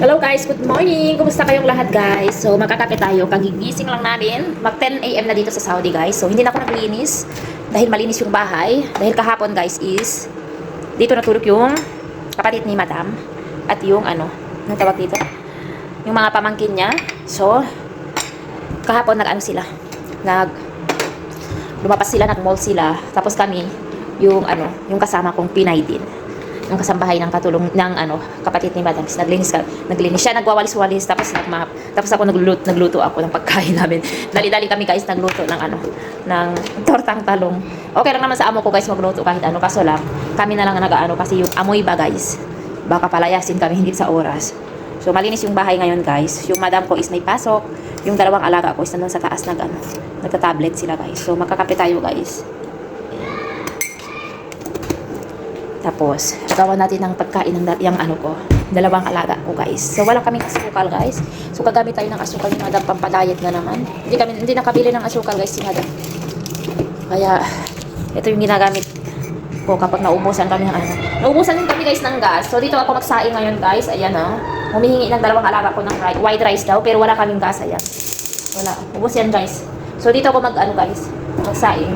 Hello guys, good morning! Kumusta kayong lahat guys? So magkakape tayo, kagigising lang namin. Mag 10 a.m. na dito sa Saudi guys. So hindi na ako naglinis dahil malinis yung bahay. Dahil kahapon guys is dito natulog yung kapatid ni madam at yung ano, anong tawag dito? Yung mga pamangkin niya. So kahapon nag-ano sila? Nag lumapas sila, nag-mall sila. Tapos kami, yung ano, yung kasama kong Pinay din yung kasambahay ng katulong ng ano kapatid ni Madam naglinis ka naglinis. Siya nagwawalis-walis tapos nagmap tapos ako nagluto nagluto ako ng pagkain namin. Dali-dali kami guys nagluto ng ano ng tortang talong. Okay lang naman sa amo ko guys magluto kahit ano. Kaso lang kami na lang ang nag-ano kasi yung amoy ba guys? Baka palayasin kami hindi sa oras. So malinis yung bahay ngayon guys. Yung madam ko is may pasok. Yung dalawang alaga ko is nandun sa taas nag ano nagta-tablet sila guys. So magkakape tayo guys Tapos, gawa natin ng pagkain ng yung ano ko, dalawang alaga ko guys. So, wala kaming asukal guys. So, gagamit tayo ng asukal ni Madam pampadiet na naman. Hindi kami hindi nakabili ng asukal guys si Madam. Kaya, ito yung ginagamit ko kapag naubusan kami ng ano. Naubusan din kami guys ng gas. So, dito ako magsaing ngayon guys. Ayan ha. Humihingi ng dalawang alaga ko ng white rice daw, pero wala kaming gas. Ayan. Wala. Ubus yan guys. So, dito ako mag ano guys, magsaing.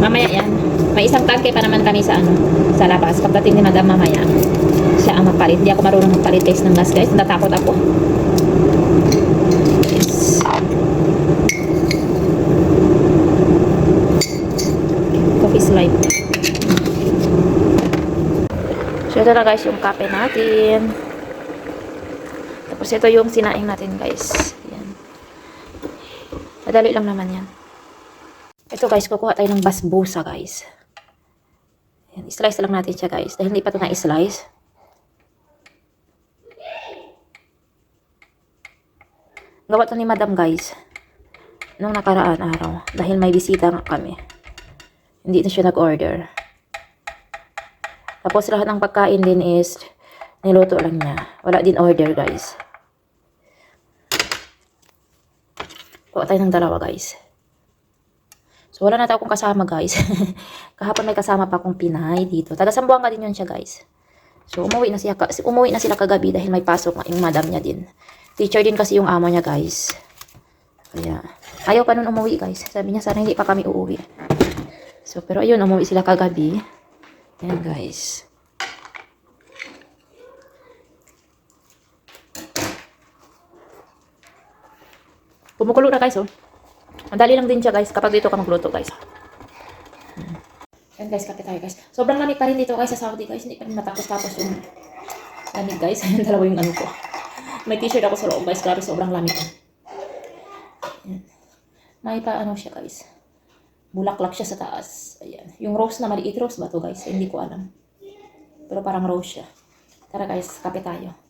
Mamaya yan. May isang tangke pa naman kami sa ano, sa labas. Pagdating ni Madam mamaya, siya ang magpalit. Hindi ako marunong magpalit guys ng gas guys. Natatakot ako. Coffee is. So ito na guys yung kape natin. Tapos ito yung sinaing natin guys. Yan. Madali lang naman yan. Ito guys, kukuha tayo ng basbusa guys. Yan, slice lang natin siya guys. Dahil hindi pa ito na-slice. Gawa to ni madam guys. Nung nakaraan araw. Dahil may bisita nga kami. Hindi na siya nag-order. Tapos lahat ng pagkain din is niluto lang niya. Wala din order guys. Kuha tayo ng dalawa guys. So, wala na tayo akong kasama, guys. Kahapon may kasama pa akong Pinay dito. Taga Sambuanga din yun siya, guys. So, umuwi na, siya, umuwi na sila kagabi dahil may pasok yung madam niya din. Teacher din kasi yung amo niya, guys. Kaya, ayaw pa nun umuwi, guys. Sabi niya, sana hindi pa kami uuwi. So, pero ayun, umuwi sila kagabi. Ayan, guys. Kumukulo na, guys, oh. Dali lang din siya guys kapag dito ka magluto guys. Yan guys, kape tayo guys. Sobrang lamig pa rin dito guys sa Saudi guys. Hindi pa rin matapos tapos yung lamig guys. Ayan dalawa yung ano ko. May t-shirt ako sa loob guys. Grabe sobrang lamig. Yan. May pa ano siya guys. Bulaklak siya sa taas. Ayan. Yung rose na maliit rose ba to guys? Hindi ko alam. Pero parang rose siya. Tara guys, kape tayo.